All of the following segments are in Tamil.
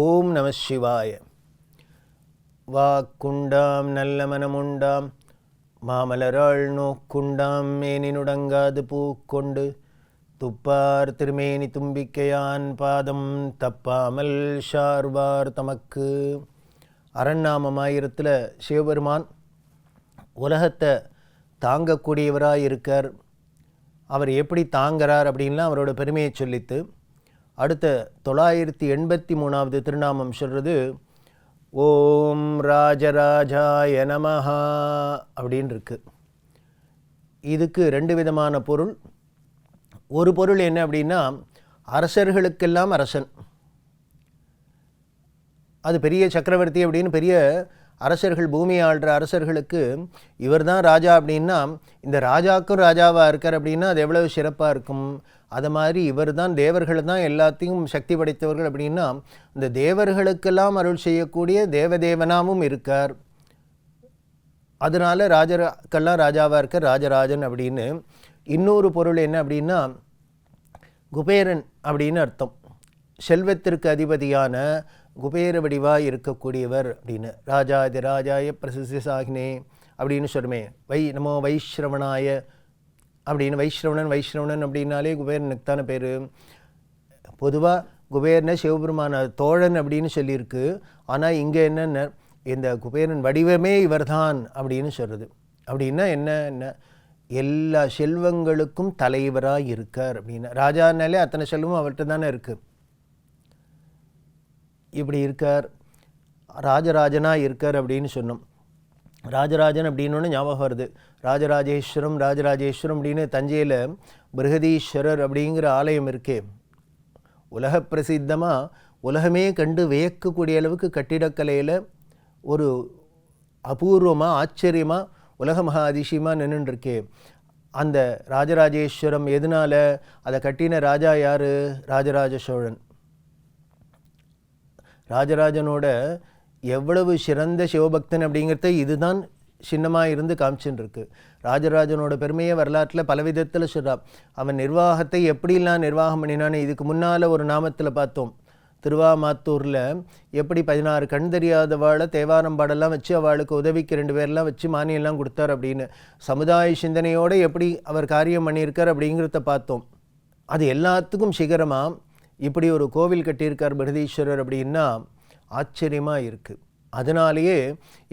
ஓம் நம சிவாய. வாக்குண்டாம் நல்ல மனமுண்டாம் மாமலராள் நோக்குண்டாம் மேனினுடங்காது பூக்கொண்டு துப்பார் திருமேனி தும்பிக்கையான் பாதம் தப்பாமல் ஷார்வார் தமக்கு. அரண்நாமமாயிரத்தில் சிவபெருமான் உலகத்தை தாங்கக்கூடியவராக இருக்கார் அவர் எப்படி தாங்கிறார் அப்படின்லாம் அவரோட பெருமையை சொல்லித்து அடுத்த தொள்ளாயிரத்தி எண்பத்தி மூணாவது திருநாமம் சொல்கிறது ஓம் ராஜராஜாய நமஹா அப்படின்னு இருக்கு இதுக்கு ரெண்டு விதமான பொருள். ஒரு பொருள் என்ன அப்படின்னா அரசர்களுக்கெல்லாம் அரசன். அது பெரிய சக்கரவர்த்தி அப்படின்னு பெரிய அரசர்கள் பூமி ஆள்ற அரசர்களுக்கு இவர் தான் ராஜா அப்படின்னா இந்த ராஜாக்கும் ராஜாவாக இருக்கார் அப்படின்னா அது எவ்வளவு சிறப்பாக இருக்கும்? அது மாதிரி இவர் தான் தேவர்கள் தான் எல்லாத்தையும் சக்தி படைத்தவர்கள் அப்படின்னா இந்த தேவர்களுக்கெல்லாம் அருள் செய்யக்கூடிய தேவதேவனாகவும் இருக்கார். அதனால் ராஜருக்கெல்லாம் ராஜாவாக இருக்கார் ராஜராஜன் அப்படின்னு. இன்னொரு பொருள் என்ன அப்படின்னா குபேரன் அப்படின்னு அர்த்தம். செல்வத்திற்கு அதிபதியான குபேர வடிவாக இருக்கக்கூடியவர் அப்படின்னு. ராஜாதி ராஜாய பிரசித்தி சாகினே அப்படின்னு சொல்லுமே. வை நமோ வைஸ்ரவனாய அப்படின்னு. வைஷ்ரவணன் வைஷ்ரவணன் அப்படின்னாலே குபேரனுக்கு தானே பேர். பொதுவாக குபேரனை சிவபெருமான தோழன் அப்படின்னு சொல்லியிருக்கு. ஆனால் இங்கே என்னென்ன? இந்த குபேரன் வடிவமே இவர்தான் அப்படின்னு சொல்கிறது அப்படின்னா என்ன? என்ன? எல்லா செல்வங்களுக்கும் தலைவராக இருக்கார் அப்படின்னு. ராஜானாலே அத்தனை செல்வம் அவர்கிட்ட தானே இருக்குது இப்படி இருக்கார் ராஜராஜனாக இருக்கார் அப்படின்னு சொன்னோம். ராஜராஜன் அப்படின்னு ஞாபகம் வருது. ராஜராஜேஸ்வரம் ராஜராஜேஸ்வரம் அப்படின்னு தஞ்சையில் பிருகதீஸ்வரர் அப்படிங்கிற ஆலயம் இருக்கே. உலக பிரசித்தமாக உலகமே கண்டு வியக்கக்கூடிய அளவுக்கு கட்டிடக்கலையில் ஒரு அபூர்வமாக ஆச்சரியமாக உலக மகா அதிசயமாக நின்றுருக்கே அந்த ராஜராஜேஸ்வரம் எதனால் அதை கட்டின ராஜா யார்? ராஜராஜ சோழன். ராஜராஜனோட எவ்வளவு சிறந்த சிவபக்தன் அப்படிங்கிறத இதுதான் சின்னமாக இருந்து காமிச்சுன்னு இருக்கு ராஜராஜனோட பெருமையை வரலாற்றில் பல விதத்தில் சொல்கிறான் அவன் நிர்வாகத்தை எப்படிலாம் நிர்வாகம் பண்ணினான்னு இதுக்கு முன்னால் ஒரு நாமத்தில் பார்த்தோம். திருவாமாத்தூரில் எப்படி பதினாறு கண் தெரியாதவாளை தேவாரம் பாடெல்லாம் வச்சு அவளுக்கு உதவிக்கு ரெண்டு பேர்லாம் வச்சு மானியெல்லாம் கொடுத்தார் அப்படின்னு. சமுதாய சிந்தனையோடு எப்படி அவர் காரியம் பண்ணியிருக்கார் அப்படிங்கிறத பார்த்தோம். அது எல்லாத்துக்கும் சிகரமாக இப்படி ஒரு கோவில் கட்டியிருக்கார் பிரகதீஸ்வரர் அப்படின்னா ஆச்சரியமாக இருக்குது அதனாலேயே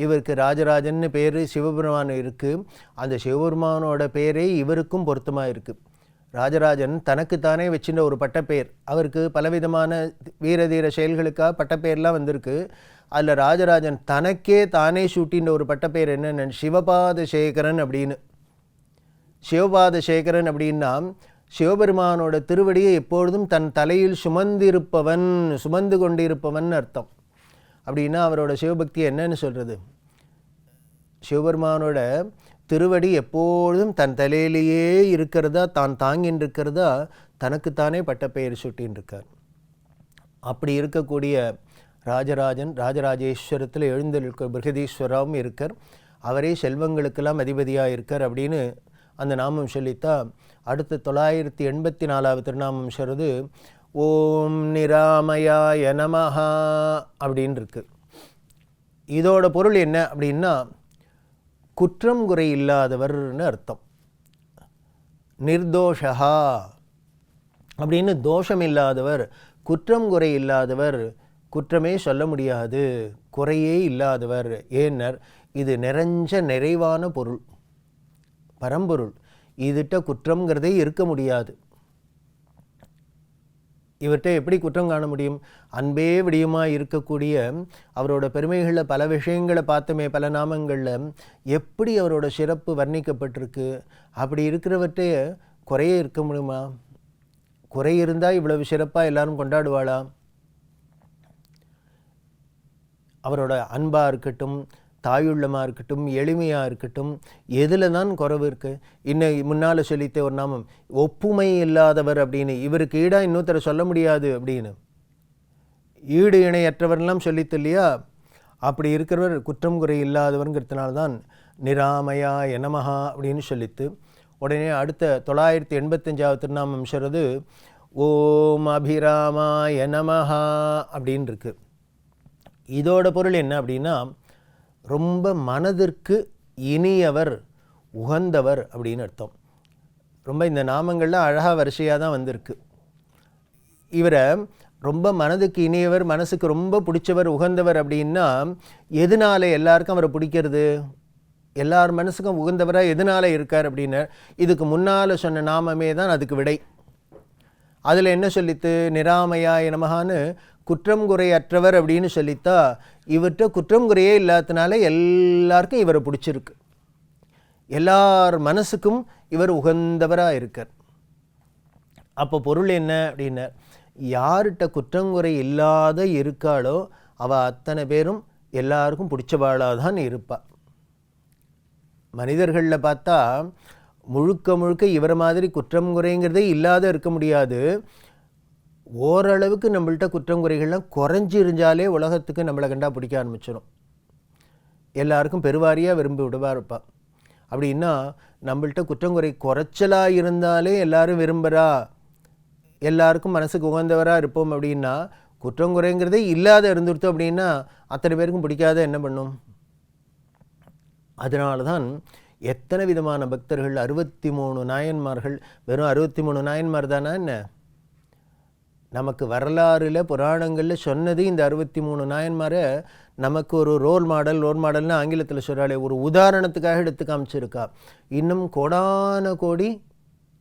இவருக்கு ராஜராஜன்னு பேர் சிவபெருமான் இருக்குது அந்த சிவபெருமானோட பேரே இவருக்கும் பொருத்தமாக இருக்குது ராஜராஜன் தனக்குத்தானே வச்சுட்ட ஒரு பட்டப்பேர். அவருக்கு பலவிதமான வீரதீர செயல்களுக்காக பட்டப்பேர்லாம் வந்திருக்கு. அதில் ராஜராஜன் தனக்கே தானே சூட்டின்ற ஒரு பட்டப்பேர் என்னென்ன சிவபாத சேகரன் அப்படின்னு. சிவபாத சேகரன் அப்படின்னா சிவபெருமானோட திருவடியை எப்பொழுதும் தன் தலையில் சுமந்திருப்பவன் சுமந்து கொண்டிருப்பவன் அர்த்தம். அப்படின்னா அவரோட சிவபக்தி என்னன்னு சொல்கிறது சிவபெருமானோட திருவடி எப்பொழுதும் தன் தலையிலேயே இருக்கிறதா தான் தாங்கின்னு இருக்கிறதா தனக்குத்தானே பட்டப்பெயர் சுட்டின்னு இருக்கார் அப்படி இருக்கக்கூடிய ராஜராஜன் ராஜராஜேஸ்வரத்தில் எழுந்திருக்க பிருகதீஸ்வராவும் இருக்கார். அவரே செல்வங்களுக்கெல்லாம் அதிபதியாக இருக்கார் அப்படின்னு அந்த நாமம் சொல்லித்தான் அடுத்த தொள்ளாயிரத்தி எண்பத்தி நாலாவது திருநாமம் சொல்கிறது ஓம் நிராமயாய நமஹா அப்படின்னு இருக்கு இதோட பொருள் என்ன அப்படின்னா குற்றம் குறை இல்லாதவர்னு அர்த்தம். நிர்தோஷா அப்படின்னு தோஷம் இல்லாதவர் குற்றம் குறை இல்லாதவர் குற்றமே சொல்ல முடியாது குறையே இல்லாதவர் ஏன்னர் இது நிறைஞ்ச நிறைவான பொருள். பரம்பொருள். இதுகிட்ட குற்றங்கிறதே இருக்க முடியாது. இவர்கிட்ட எப்படி குற்றம் காண முடியும்? அன்பே விடியுமா இருக்கக்கூடிய அவரோட பெருமைகளில் பல விஷயங்களை பார்த்தோமே பல நாமங்களில் எப்படி அவரோட சிறப்பு வர்ணிக்கப்பட்டிருக்கு? அப்படி இருக்கிறவற்றைய குறைய இருக்க முடியுமா? குறை இருந்தால் இவ்வளவு சிறப்பாக எல்லாரும் கொண்டாடுவாளா? அவரோட அன்பாக இருக்கட்டும் தாயுள்ளமாக இருக்கட்டும் எளிமையாக இருக்கட்டும் எதில் தான் குறவு இருக்குது இன்னும் முன்னால் சொல்லித்த ஒரு நாமம் ஒப்புமை இல்லாதவர் அப்படின்னு. இவருக்கு ஈடாக இன்னொருத்தரை சொல்ல முடியாது அப்படின்னு. ஈடு இணையற்றவர்லாம் சொல்லித்து இல்லையா? அப்படி இருக்கிறவர் குற்றம் குறை இல்லாதவருங்கிறதுனால தான் நிராமயா எனமஹா அப்படின்னு சொல்லித்து உடனே அடுத்த தொள்ளாயிரத்தி எண்பத்தஞ்சாவது திருநாமம் சொல்கிறது ஓம் அபிராமாய நமஹா அப்படின்னு இருக்கு. இதோட பொருள் என்ன அப்படின்னா ரொம்ப மனதிற்கு இனியவர் உகந்தவர் அப்படின்னு அர்த்தம். ரொம்ப இந்த நாமங்கள்லாம் அழகாக வரிசையாக தான் வந்திருக்கு. இவரை ரொம்ப மனதுக்கு இனியவர் மனசுக்கு ரொம்ப பிடிச்சவர் உகந்தவர் அப்படின்னா எதனால எல்லாருக்கும் அவரை பிடிக்கிறது? எல்லார் மனசுக்கும் உகந்தவராக எதனால இருக்கார் அப்படின்னு இதுக்கு முன்னால் சொன்ன நாமமே தான் அதுக்கு விடை. அதில் என்ன சொல்லித்து? நிராமையாய நமகான்னு குற்றம் குறையற்றவர் அப்படின்னு சொல்லித்தா இவர்கிட்ட குற்றம் குறையே இல்லாதனால எல்லாருக்கும் இவரை பிடிச்சிருக்கு. எல்லார் மனசுக்கும் இவர் உகந்தவராக இருக்கார். அப்போ பொருள் என்ன அப்படின்னா யார்கிட்ட குற்றங்குறை இல்லாத இருக்காளோ அவள் அத்தனை பேரும் எல்லாருக்கும் பிடிச்சவாளாக தான் இருப்பாள் மனிதர்களில் பார்த்தா முழுக்க முழுக்க இவரை மாதிரி குற்றம் குறைங்கிறதே இல்லாத இருக்க முடியாது. ஓரளவுக்கு நம்மள்கிட்ட குற்றம் குறைகள்லாம் குறைஞ்சிருந்தாலே உலகத்துக்கு நம்மளை கண்டா பிடிக்க ஆரம்பிச்சிடும் எல்லாருக்கும் பெருவாரியாக விரும்பி விடுவா இருப்பா. அப்படின்னா நம்மள்கிட்ட குற்றங்குறை குறைச்சலாக இருந்தாலே எல்லாரும் விரும்புகிறா எல்லாருக்கும் மனசுக்கு உகந்தவராக இருப்போம் அப்படின்னா குற்றங்குறைங்கிறதே இல்லாத இருந்துருத்தோம் அப்படின்னா அத்தனை பேருக்கும் பிடிக்காத என்ன பண்ணும்? அதனால தான் எத்தனை விதமான பக்தர்கள் அறுபத்தி மூணு நாயன்மார்கள் வெறும் அறுபத்தி மூணு நாயன்மார் தானா என்ன? நமக்கு வரலாறுல புராணங்களில் சொன்னது இந்த அறுபத்தி மூணு நாயன்மாரை நமக்கு ஒரு ரோல் மாடல் ரோல் மாடல்னு ஆங்கிலத்தில் சொல்கிறாளே ஒரு உதாரணத்துக்காக எடுத்து காமிச்சிருக்கா. இன்னும் கோடான கோடி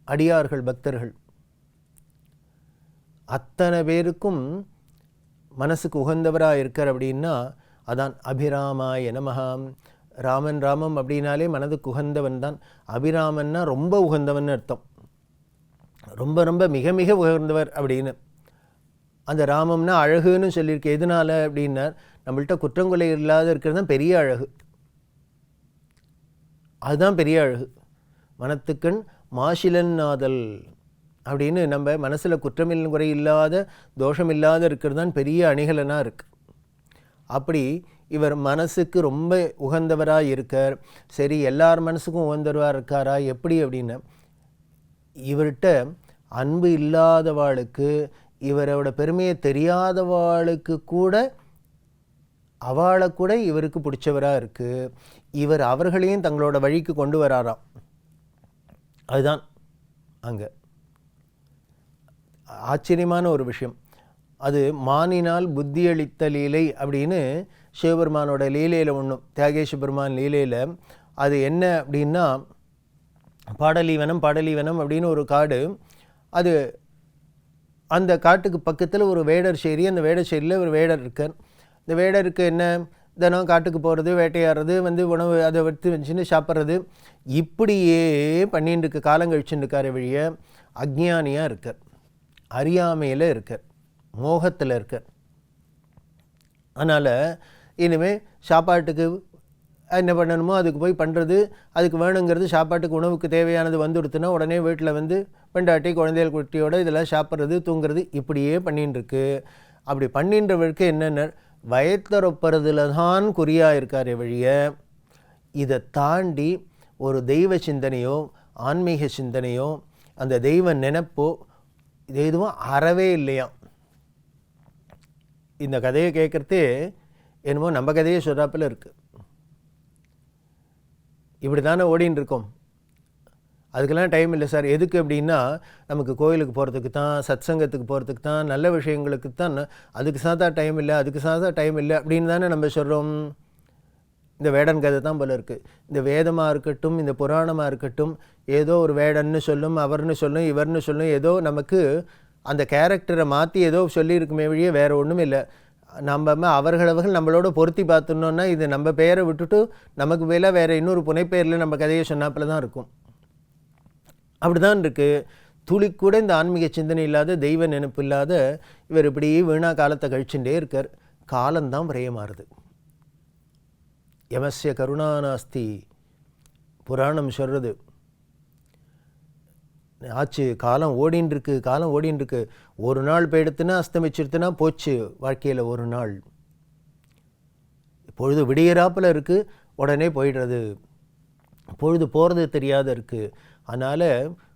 அடியார்கள் பக்தர்கள். அத்தனை பேருக்கும் மனசுக்கு உகந்தவராக இருக்கார் அப்படின்னா அதான் அபிராமாய நமகாம் ராமன் ராமம் அப்படின்னாலே மனதுக்கு உகந்தவன் தான். அபிராமன்னா ரொம்ப உகந்தவன் அர்த்தம். ரொம்ப ரொம்ப மிக மிக உகந்தவர் அப்படின்னு. அந்த ராமம்னா அழகுன்னு சொல்லியிருக்கு. எதனால அப்படின்னா நம்மள்கிட்ட குற்றங்கொலை இல்லாத இருக்கிறது தான் பெரிய அழகு. அதுதான் பெரிய அழகு. மனத்துக்கண் மாசிலன் நாதல் அப்படின்னு நம்ம மனசில் குற்றமில் குறை இல்லாத தோஷம் இல்லாத இருக்கிறது தான் பெரிய அணிகலனாக இருக்குது அப்படி இவர் மனசுக்கு ரொம்ப உகந்தவராக இருக்கார். சரி எல்லார் மனசுக்கும் உகந்தவராக இருக்காரா? எப்படி அப்படின்னு இவர்கிட்ட அன்பு இல்லாதவாளுக்கு இவரோட பெருமையை தெரியாதவாளுக்கு கூட அவளை கூட இவருக்கு பிடிச்சவராக இருக்குது இவர் அவர்களையும் தங்களோட வழிக்கு கொண்டு வராராம். அதுதான் அங்கே. ஆச்சரியமான ஒரு விஷயம். அது மானினால் புத்தியளித்த லீலை அப்படின்னு சிவபெருமானோட லீலையில் ஒன்றும் தியாகேஷ பெருமான் லீலையில். அது என்ன அப்படின்னா பாடலீவனம் பாடலீவனம் அப்படின்னு ஒரு காடு. அது அந்த காட்டுக்கு பக்கத்தில் ஒரு வேடர் சேரி அந்த வேடர் சேரியில் ஒரு வேடர் இருக்கார் இந்த வேடருக்கு என்ன? தினம் காட்டுக்கு போகிறது வேட்டையாடுறது வந்து உணவு அதை எடுத்து வச்சுன்னு சாப்பிட்றது. இப்படியே பண்ணிட்டு இருக்க காலம் கழிச்சுட்டு இருக்கார் வழிய அக்ஞானியாக இருக்கார் அறியாமையில் இருக்கார் மோகத்தில் இருக்கார் அதனால் இனிமேல் சாப்பாட்டுக்கு என்ன பண்ணணுமோ அதுக்கு போய் பண்ணுறது அதுக்கு வேணுங்கிறது சாப்பாட்டுக்கு உணவுக்கு தேவையானது வந்துடுத்துனா உடனே வீட்டில் வந்து பெண்டாட்டி குழந்தைகள் குட்டியோட இதெல்லாம் சாப்பிட்றது தூங்குறது இப்படியே பண்ணின்னு அப்படி பண்ணின்றவருக்கு என்னென்ன வயத்தரப்புறதுல தான் குறியாக இருக்கார் வழிய இதை தாண்டி ஒரு தெய்வ சிந்தனையோ ஆன்மீக சிந்தனையோ அந்த தெய்வ நினப்போ இது எதுவும் அறவே இல்லையாம் இந்த கதையை கேட்குறதே என்னமோ நம்ம கதையே சொல்கிறாப்பில் இருக்குது இப்படி தானே ஓடின்னு இருக்கோம் அதுக்கெல்லாம் டைம் இல்லை சார். எதுக்கு அப்படின்னா நமக்கு கோயிலுக்கு போகிறதுக்கு தான் சத்சங்கத்துக்கு போகிறதுக்கு தான் நல்ல விஷயங்களுக்கு தான் அதுக்கு சாதா டைம் இல்லை அதுக்கு சாதா டைம் இல்லை அப்படின்னு தானே நம்ம சொல்கிறோம் இந்த வேடன் கதை தான் போல இருக்குது இந்த வேதமாக இருக்கட்டும் இந்த புராணமாக இருக்கட்டும் ஏதோ ஒரு வேடன்னு சொல்லும் அவர்னு சொல்லும் இவர்னு சொல்லும் ஏதோ நமக்கு அந்த கேரக்டரை மாற்றி ஏதோ சொல்லியிருக்குமே வழியே வேறு ஒன்றும் இல்லை. நம்ம அவர்களவர்கள் நம்மளோட பொருத்தி பார்த்துனோன்னா இது நம்ம பெயரை விட்டுட்டு நமக்கு மேலே வேறு இன்னொரு புனைப்பெயரில் நம்ம கதையை சொன்னாப்பில் தான் இருக்கும். அப்படி தான் இருக்குது துளி கூட இந்த ஆன்மீக சிந்தனை இல்லாத தெய்வ நினைப்பு இல்லாத இவர் இப்படி வீணா காலத்தை கழிச்சுட்டே இருக்கார். காலம்தான் விரயமாறுது கருணா கருணாநாஸ்தி புராணம் சொல்கிறது ஆச்சு காலம் ஓடின்னு இருக்கு காலம் ஓடின்னு இருக்கு ஒரு நாள் போயிடுத்துனா அஸ்தமிச்சிருத்துனா போச்சு வாழ்க்கையில் ஒரு நாள். பொழுது விடியறாப்பில் இருக்குது உடனே போயிடுறது. பொழுது போகிறது தெரியாத இருக்குது அதனால்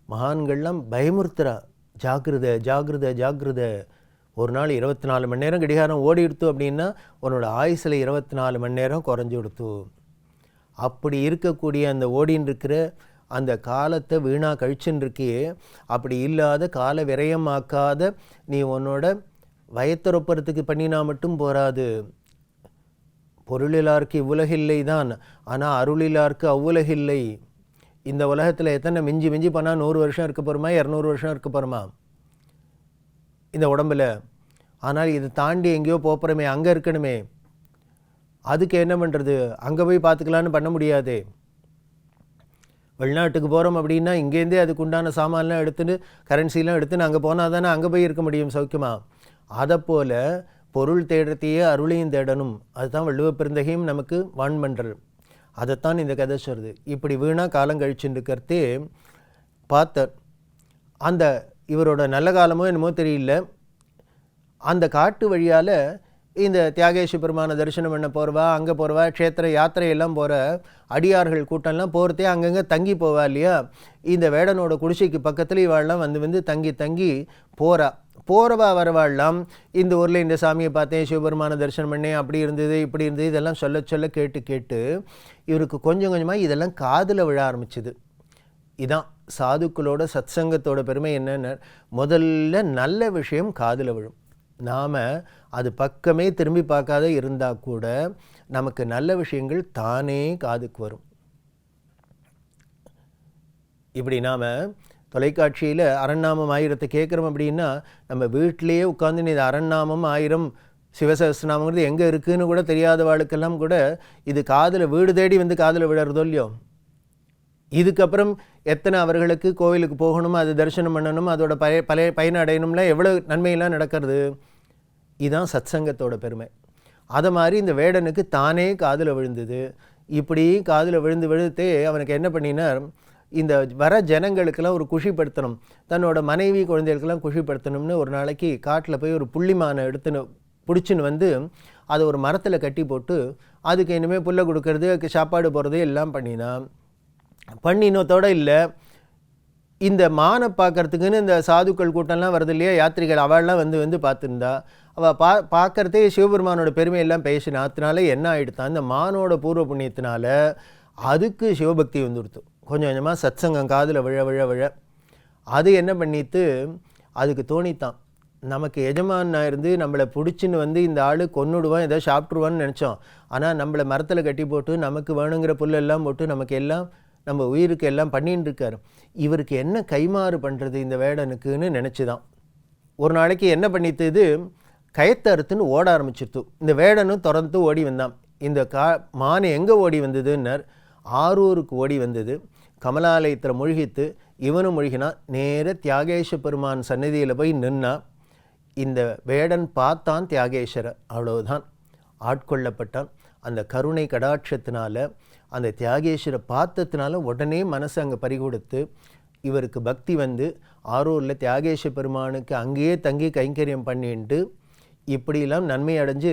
மகான்கள்லாம் பயமுறுத்துறா. ஜாக்கிரத ஜாக்கிரத ஜாக்கிரத. ஒரு நாள் இருபத்தி நாலு மணி நேரம் கடிகாரம் ஓடி எடுத்து அப்படின்னா உன்னோட ஆயுசில் இருபத்தி நாலு மணி நேரம் குறைஞ்சி கொடுத்து அப்படி இருக்கக்கூடிய அந்த ஓடின்னு இருக்கிற அந்த காலத்தை வீணாக கழிச்சுன்னு இருக்கியே அப்படி இல்லாத கால விரயமாக்காத நீ உன்னோட வயத்துறப்புறத்துக்கு பண்ணினா மட்டும் போராது. பொருளிலார்க்கு இவ்வுலகில்லை தான் ஆனால் அருளிலார்க்கு அவ்வுலகில்லை. இந்த உலகத்தில் எத்தனை மிஞ்சி மிஞ்சி பண்ணால் நூறு வருஷம் இருக்க போகிறோமா இரநூறு வருஷம் இருக்க போகிறோமா இந்த உடம்புல. ஆனால் இதை தாண்டி எங்கேயோ போகிறோமே அங்கே இருக்கணுமே. அதுக்கு என்ன பண்ணுறது அங்கே போய் பார்த்துக்கலான்னு பண்ண முடியாதே. வெளிநாட்டுக்கு போகிறோம் அப்படின்னா இங்கேருந்தே அதுக்கு உண்டான சாமான்லாம் எடுத்துட்டு கரன்சிலாம் எடுத்துன்னு அங்கே போனால் தானே அங்கே போய் இருக்க முடியும் சௌக்கியமாக அதை போல் பொருள் தேடத்தையே அருளையும் தேடணும். அதுதான் வள்ளுவ பெருந்தகையும் நமக்கு வான் அதைத்தான் இந்த கதை சொல்கிறது இப்படி வீணாக காலம் கழிச்சுட்டு இருக்கிறதே பார்த்தார். அந்த இவரோட நல்ல காலமோ என்னமோ தெரியல. அந்த காட்டு வழியால் இந்த தியாகேஷ பெருமான தரிசனம் பண்ண போகிறவா அங்கே போகிறவா க்ஷேத்திர யாத்திரையெல்லாம் போகிற அடியார்கள் கூட்டம்லாம் போகிறதே அங்கங்கே தங்கி போவா இல்லையா? இந்த வேடனோட குடிசைக்கு பக்கத்தில் இவாள்லாம் வந்து வந்து தங்கி தங்கி போகிறா போகிறவா வரவாள்லாம் இந்த ஊரில் இந்த சாமியை பார்த்தேன் சிவபெருமான தரிசனம் பண்ணேன் அப்படி இருந்தது இப்படி இருந்தது இதெல்லாம் சொல்ல சொல்ல கேட்டு கேட்டு இவருக்கு கொஞ்சம் கொஞ்சமாக இதெல்லாம் காதில் விழ ஆரம்பிச்சுது. இதான் சாதுக்களோட சத்சங்கத்தோட பெருமை என்னென்ன முதல்ல நல்ல விஷயம் காதில் விழும். நாம் அது பக்கமே திரும்பி பார்க்காத இருந்தால் கூட நமக்கு நல்ல விஷயங்கள் தானே காதுக்கு வரும். இப்படி நாம் தொலைக்காட்சியில் அரண்நாமம் ஆயிரத்தை கேட்குறோம் அப்படின்னா நம்ம வீட்டிலேயே உட்காந்து இது அரண்நாமம் ஆயிரம் சிவசகஸ்நாமங்கிறது எங்கே இருக்குதுன்னு கூட தெரியாத வாழ்க்கெல்லாம் கூட இது காதில் வீடு தேடி வந்து காதில் விழறதோ இல்லையோ? இதுக்கப்புறம் எத்தனை அவர்களுக்கு கோவிலுக்கு போகணும் அது தரிசனம் பண்ணணும் அதோட பய பழைய பயன் அடையணும்ல எவ்வளோ நன்மையெல்லாம் நடக்கிறது? இதுதான் சத்சங்கத்தோட பெருமை. அதை மாதிரி இந்த வேடனுக்கு தானே காதில் விழுந்தது. இப்படி காதில் விழுந்து விழுத்தே அவனுக்கு என்ன பண்ணினார்? இந்த வர ஜனங்களுக்கெல்லாம் ஒரு குஷிப்படுத்தணும். தன்னோட மனைவி குழந்தைகளுக்கெல்லாம் குஷிப்படுத்தணும்னு ஒரு நாளைக்கு காட்டில் போய் ஒரு புள்ளிமானை எடுத்துன்னு பிடிச்சின்னு வந்து அதை ஒரு மரத்தில் கட்டி போட்டு அதுக்கு இனிமேல் புல்லை கொடுக்கறது சாப்பாடு போடுறது எல்லாம் பண்ணினான். பண்ணினத்தோடு இல்லை. இந்த மானை பார்க்கறதுக்குன்னு இந்த சாதுக்கள் கூட்டம்லாம் வருது இல்லையா? யாத்திரிகள் அவள்லாம் வந்து வந்து பார்த்துருந்தா. அவள் பா பார்க்கறதே சிவபெருமானோட பெருமையெல்லாம் பேசினா அதனால என்ன ஆகிடுத்தான் இந்த மானோட பூர்வ புண்ணியத்தினால அதுக்கு சிவபக்தி வந்துடுத்து கொஞ்சம் கொஞ்சமாக சத்சங்கம் காதில் விழ விழ விழ. அது என்ன பண்ணிட்டு அதுக்கு தோணித்தான். நமக்கு எஜமானா இருந்து நம்மளை பிடிச்சின்னு வந்து இந்த ஆள் கொன்னுடுவான் ஏதோ சாப்பிட்ருவான்னு நினச்சோம். ஆனால் நம்மளை மரத்தில் கட்டி போட்டு நமக்கு வேணுங்கிற புல்லெல்லாம் போட்டு நமக்கு எல்லாம் நம்ம உயிருக்கு எல்லாம் பண்ணின்னு இருக்காரு இவருக்கு என்ன கைமாறு பண்ணுறது இந்த வேடனுக்குன்னு நினச்சி தான் ஒரு நாளைக்கு என்ன பண்ணித்தது இது கயத்தை அறுத்துன்னு ஓட ஆரம்பிச்சிருத்து. இந்த வேடனும் திறந்து ஓடி வந்தான். இந்த கா மான் எங்கே ஓடி வந்ததுன்னர் ஆரூருக்கு ஓடி வந்தது. கமலாலயத்தில் முழுகித்து இவனும் முழுகினான். நேர தியாகேஷ பெருமான் சன்னதியில் போய் நின்னா இந்த வேடன் பார்த்தான் தியாகேஸ்வரர் அவ்வளவுதான். ஆட்கொள்ளப்பட்டான். அந்த கருணை கடாட்சத்தினால அந்த தியாகேஸ்வரை பார்த்ததுனால உடனே மனசு அங்கே பறிகொடுத்து இவருக்கு பக்தி வந்து ஆரூரில் தியாகேஷ பெருமானுக்கு அங்கேயே தங்கி கைங்கரியம் பண்ணிட்டு இப்படியெல்லாம் நன்மை அடைஞ்சு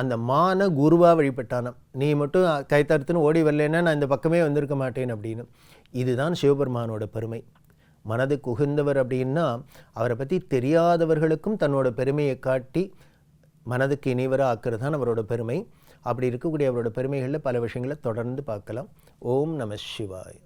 அந்த மான குருவாக வழிபட்டானாம். நீ மட்டும் கைத்தறுத்துன்னு ஓடி வரலன்னா நான் இந்த பக்கமே வந்திருக்க மாட்டேன் அப்படின்னு. இதுதான் சிவபெருமானோட பெருமை. மனதுக்கு உகுந்தவர் அப்படின்னா அவரை பற்றி தெரியாதவர்களுக்கும் தன்னோட பெருமையை காட்டி மனதுக்கு இனிவராக ஆக்கிறது தான் அவரோட பெருமை. அப்படி இருக்கக்கூடிய அவரோட பெருமைகளில் பல விஷயங்களை தொடர்ந்து பார்க்கலாம். ஓம் நம சிவாய்.